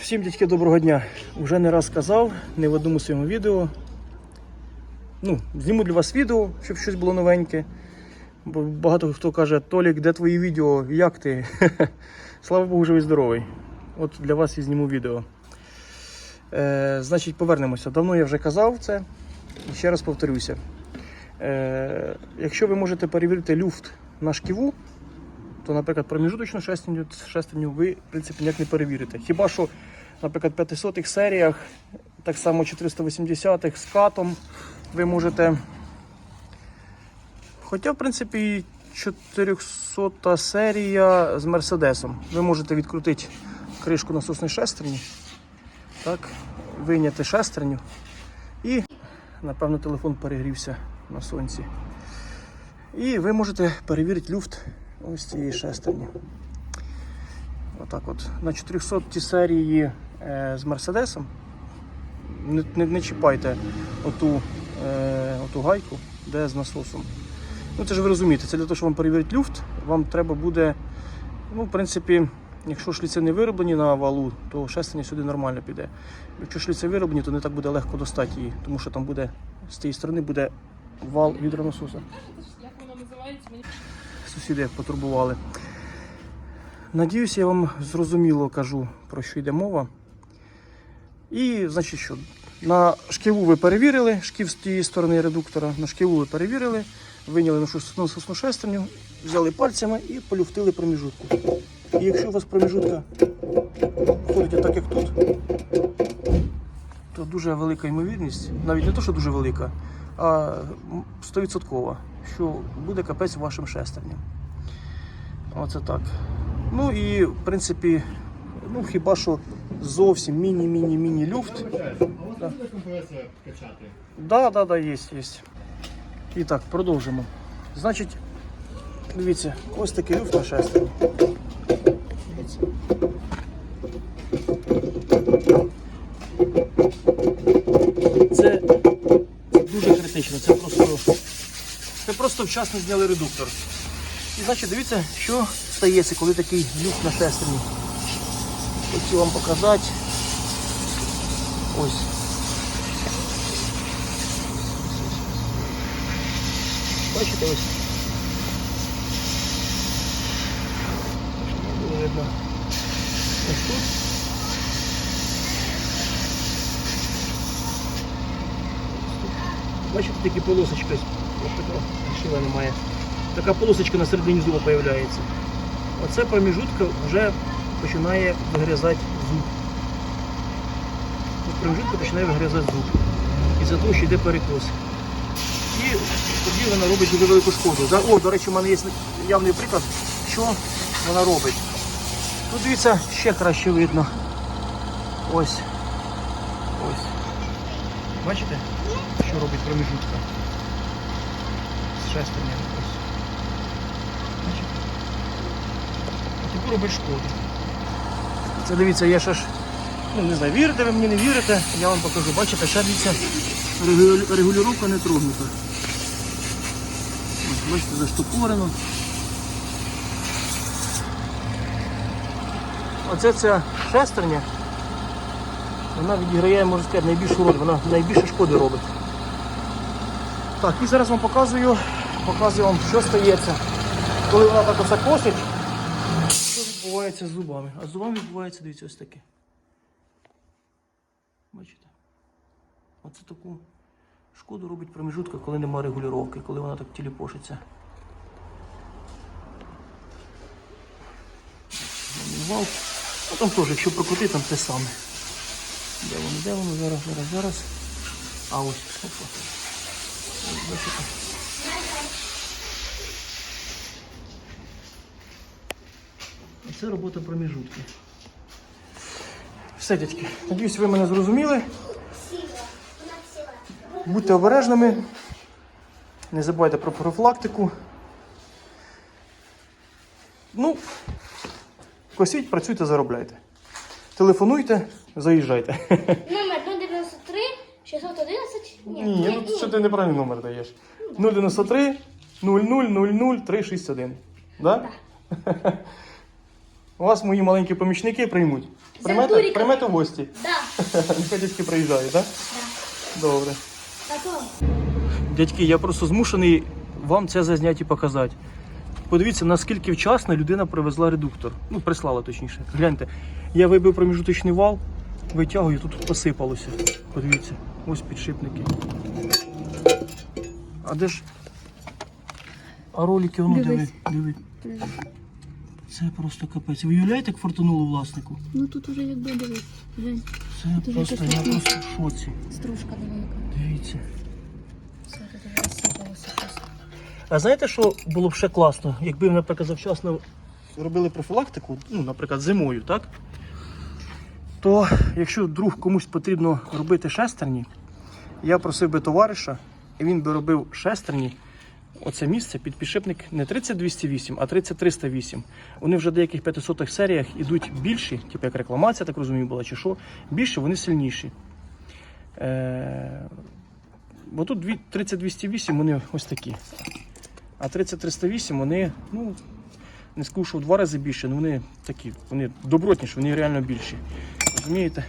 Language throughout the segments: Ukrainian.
Всім дядьки доброго дня. Уже не раз казав, не в одному своєму відео. Ну, зніму для вас відео, щоб щось було новеньке. Бо багато хто каже, Толік, де твої відео? Як ти? Слава Богу, живий здоровий. От для вас і зніму відео. Е, значить, повернемося. Давно я вже казав це. І ще раз повторюся. Е, якщо ви можете перевірити люфт на шківу, то, наприклад, проміжуточну шестерню, шестерню ви, в принципі, ніяк не перевірите. Хіба що, наприклад, 500-х серіях, так само 480-х з катом ви можете. Хоча, в принципі, і 400 серія з Мерседесом. Ви можете відкрутити кришку насосної шестерні, так, вийняти шестерню і, напевно, телефон перегрівся на сонці. І ви можете перевірити люфт ось цієї шестерні. Отак от. На 400 серії е, з Мерседесом. Не, не, не чіпайте оту, е, оту гайку, де з насосом. Ну це ж ви розумієте, це для того, щоб вам перевірити люфт, вам треба буде, ну, в принципі, якщо шліци не вироблені на валу, то шестерня сюди нормально піде. Якщо шліци вироблені, то не так буде легко достати її, тому що там буде з тієї сторони буде вал гідронасоса Як воно називається? Сусіди потурбували. Надіюсь, я вам зрозуміло кажу, про що йде мова. І, значить, що на шківу ви перевірили, шків з тієї сторони редуктора, на шківу ви перевірили, виняли нашу насосну шестерню, взяли пальцями і полюфтили проміжутку. І якщо у вас проміжутка ходить так, як тут, то дуже велика ймовірність, навіть не то, що дуже велика, 100%, що буде капець вашим шестерням. Оце так. Ну і в принципі, ну хіба що зовсім міні-міні-міні люфт. А у вас компресор качати? Да, да, да, є, є. І так, продовжимо. Значить, дивіться, ось такий люфт на шестерні. Дивіться. Це дуже критично. Це просто, це просто вчасно зняли редуктор. І значить, дивіться, що стається, коли такий люфт на шестерні. Хочу вам показати. Ось. Бачите ось. Бачите, такі полосочки. Шила немає. Така полосочка на середині зуба з'являється. Оце проміжутка вже починає вигризати зуб. Проміжутка починає вигризати зуб. І за того, що йде перекос. І тоді вона робить дуже велику шкоду. О, до речі, у мене є явний приклад, що вона робить. Тут дивіться, ще краще видно. Ось. Ось. Бачите, що робить проміжутка? Шестерня. Ось. Бачите? Тепер робить шкоду. Це дивіться, я ще ж, ну не знаю, вірите ви мені, не вірите, я вам покажу. Бачите, ще дивіться, регулю- регулювання не тронута. Ось, бачите, заштопорено. Оце ця шестерня, вона відіграє, можна сказати, найбільшу роль, вона найбільше шкоди робить. Так, і зараз вам показую, показую вам, що стається, коли вона так оце косить, що відбувається з зубами. А з зубами відбувається, дивіться, ось таке. Бачите? Оце таку шкоду робить проміжутка, коли немає регулювання, коли вона так тіліпошиться. А там теж, якщо прокрутити, там те саме. Де воно, де воно? Зараз, зараз, зараз. А ось. Опа. Ось, бачите. Це робота проміжутки. Все, дядьки. Надіюсь, ви мене зрозуміли. Будьте обережними. Не забувайте про профілактику. Ну, косіть, працюйте, заробляйте. Телефонуйте, заїжджайте. Номер 093 611. Ні, Ні, ну що ти неправильний номер даєш. 093 00 00 361. Да? Вас мої маленькі помічники приймуть. Приймете, приймете в гості. Да. Дядьки приїжджають, так? Добре. Дядьки, я просто змушений вам це зазняти і показати. Подивіться, наскільки вчасно людина привезла редуктор. Ну, прислала точніше. Гляньте, я вибив проміжуточний вал, витягую, тут посипалося. Подивіться, ось підшипники. А де ж? А ролики, воно диви, диви. Це просто капець. Ви уявляєте, як фортануло власнику? Ну тут уже якби дивись. Це Дуже просто, я просто в шоці. стружка велика. Дивіться. Все тут розсипалося просто. А знаєте, що було б ще класно, якби, наприклад, завчасно робили профілактику, ну, наприклад, зимою, так? То якщо вдруг комусь потрібно робити шестерні, я просив би товариша, і він би робив шестерні. Оце місце під підшипник не 30208, а 30308. Вони вже в деяких 500 серіях ідуть більші, типу як рекламація, так розумію, була чи що. Більше вони сильніші. Е... Бо тут дві- 30208 вони ось такі. А 3308 вони, ну, не скажу, що в два рази більше, але вони такі, вони добротніші, вони реально більші. Розумієте?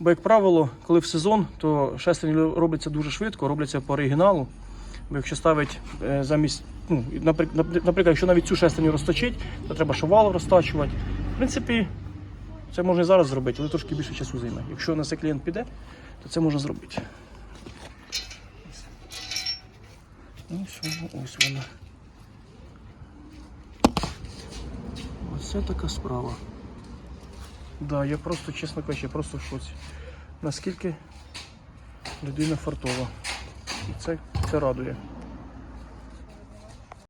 Бо, як правило, коли в сезон, то шестерні робляться дуже швидко, робляться по оригіналу. Бо якщо ставить е, замість, ну, наприклад, якщо навіть цю шестерню розточить, то треба шовал розтачувати. В принципі, це можна і зараз зробити, але трошки більше часу займе. Якщо на це клієнт піде, то це можна зробити. Ось вона, ось вона. Оце така справа. Да, я просто, чесно кажучи, просто в шоці. Наскільки людина фартова. І це, це радує.